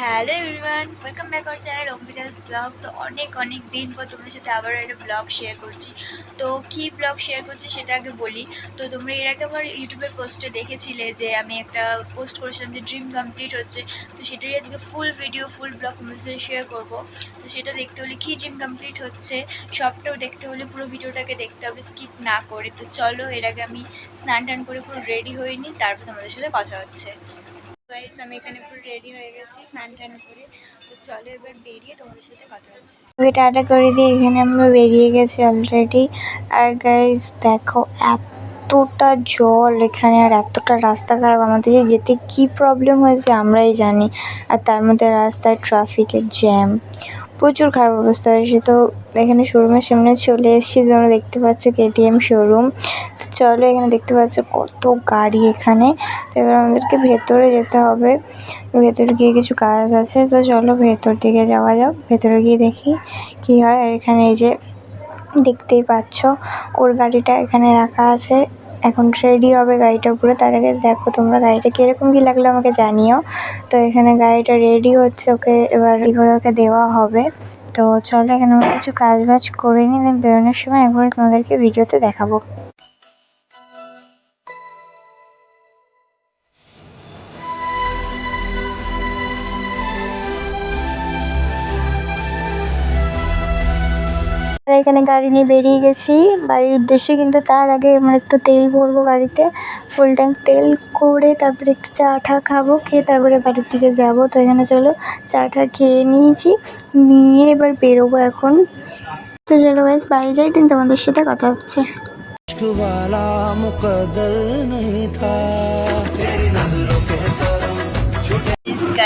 Hello everyone welcome back our channel Ambika's blog তো অনেক অনেক দিন পর তোমাদের সাথে আবার একটা ব্লগ শেয়ার করছি। তো কী ব্লগ শেয়ার করছি সেটা আগে বলি। তো তোমরা এর আগে আমার ইউটিউবের পোস্টে দেখেছিলে যে আমি একটা পোস্ট করেছিলাম যে ড্রিম কমপ্লিট হচ্ছে। তো সেটারই আজকে ফুল ভিডিও ফুল ব্লগ তোমাদের সাথে শেয়ার করব। তো সেটা দেখতে হলে কী ড্রিম কমপ্লিট হচ্ছে, সবটাও দেখতে হলে পুরো ভিডিওটাকে দেখতে হবে স্কিপ না করে। তো চলো এর আগে আমি স্নান টান করে পুরো রেডি হয়ে নিই, তারপর তোমাদের সাথে কথা হচ্ছে। এখানে টাটা করে দিয়ে এখানে আমরা বেরিয়ে গেছি অলরেডি আর গাইস দেখো, এতটা জল এখানে আর এতটা রাস্তা খারাপ। আমাদের যেতে কি প্রবলেম হয়েছে আমরাই জানি। আর তার মধ্যে রাস্তায় ট্রাফিকের জ্যাম প্রচুর খারাপ অবস্থা হয়েছে। তো এখানে শোরুমের সামনে চলে এসেছি, তোমরা দেখতে পাচ্ছ কেটিএম শোরুম তো চলো এখানে দেখতে পাচ্ছ কত গাড়ি এখানে। এবার আমাদেরকে ভেতরে যেতে হবে। ভেতরে গিয়ে কিছু কাজ আছে। তো চলো ভেতর দিকে যাওয়া যাক। ভেতরে গিয়ে দেখি কি হয়। আর এখানে এই যে দেখতেই পাচ্ছ, ওর গাড়িটা এখানে রাখা আছে। এখন রেডি হবে গাড়িটা পুরো। তার আগে দেখো তোমরা গাড়িটা কীরকম কী লাগল আমাকে জানিও। তো এখানে গাড়িটা রেডি হচ্ছে ওকে। এবার এগুলো ওকে দেওয়া হবে। তো চলো এখানে আমরা কিছু কাজ বাজ করে নিই। দেন বেরোনোর সময় একবার তোমাদেরকে ভিডিওতে দেখাবো। এখানে গাড়ি নিয়ে বেরিয়ে গেছি। বাড়ির উদ্দেশ্যে কিন্তু তার আগে আমরা একটু তেল ভরবো গাড়িতে। ফুল ট্যাঙ্ক তেল করে তারপরে একটু চা টা খাব, খেয়ে তারপরে বাড়ির দিকে যাব। তো এখানে চলো, চা টা খেয়ে নিয়েছি, নিয়ে এবার বেরোবো এখন। তো চলো ব্যাস বাড়ি যাই, দিন তোমাদের সাথে কথা হচ্ছে।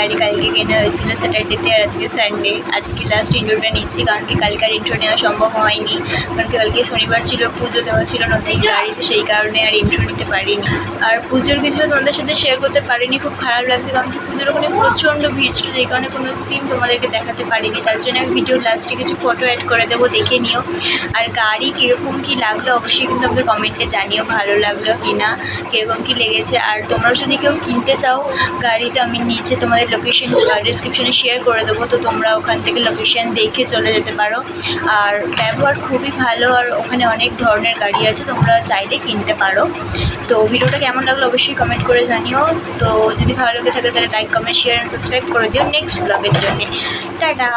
গাড়ি কালকে কেনা হয়েছিল স্যাটারডেতে আর আজকে সানডে আজকে লাস্ট ইন্ট্রোটা নিচ্ছি, কারণ কি কালকে আর ইন্ট্রো নেওয়া সম্ভব হয়নি। কারণ কি কালকে শনিবার ছিল, পুজো দেওয়া ছিল নতুন গাড়ি, তো সেই কারণে আর ইন্ট্রো নিতে পারিনি। আর পুজোর কিছু তোমাদের সাথে শেয়ার করতে পারিনি, খুব খারাপ লাগছে, কারণ কি পুজোর ওখানে প্রচণ্ড ভিড় ছিল, যেই কারণে কোনো সিন তোমাদেরকে দেখাতে পারিনি। তার জন্য আমি ভিডিও লাস্টে কিছু ফটো অ্যাড করে দেবো, দেখে নিও। আর গাড়ি কীরকম কী লাগল, অবশ্যই কিন্তু আমাদের কমেন্টে জানিও, ভালো লাগল কি না কীরকম কী লেগেছে। আর তোমরা যদি কেউ কিনতে চাও গাড়ি তো আমি নিচে তোমাদের লোকেশন ডিসক্রিপশনে শেয়ার করে দেবো। তো তোমরা ওখান থেকে লোকেশন দেখে চলে যেতে পারো। আর ব্যবহার খুবই ভালো, আর ওখানে অনেক ধরনের গাড়ি আছে, তোমরা চাইলে কিনতে পারো। তো ভিডিওটা কেমন লাগল অবশ্যই কমেন্ট করে জানিও। তো যদি ভালো লেগে থাকে তাহলে লাইক কমেন্ট শেয়ার সাবস্ক্রাইব করে দিও নেক্সট ব্লগের জন্যে। টাটা!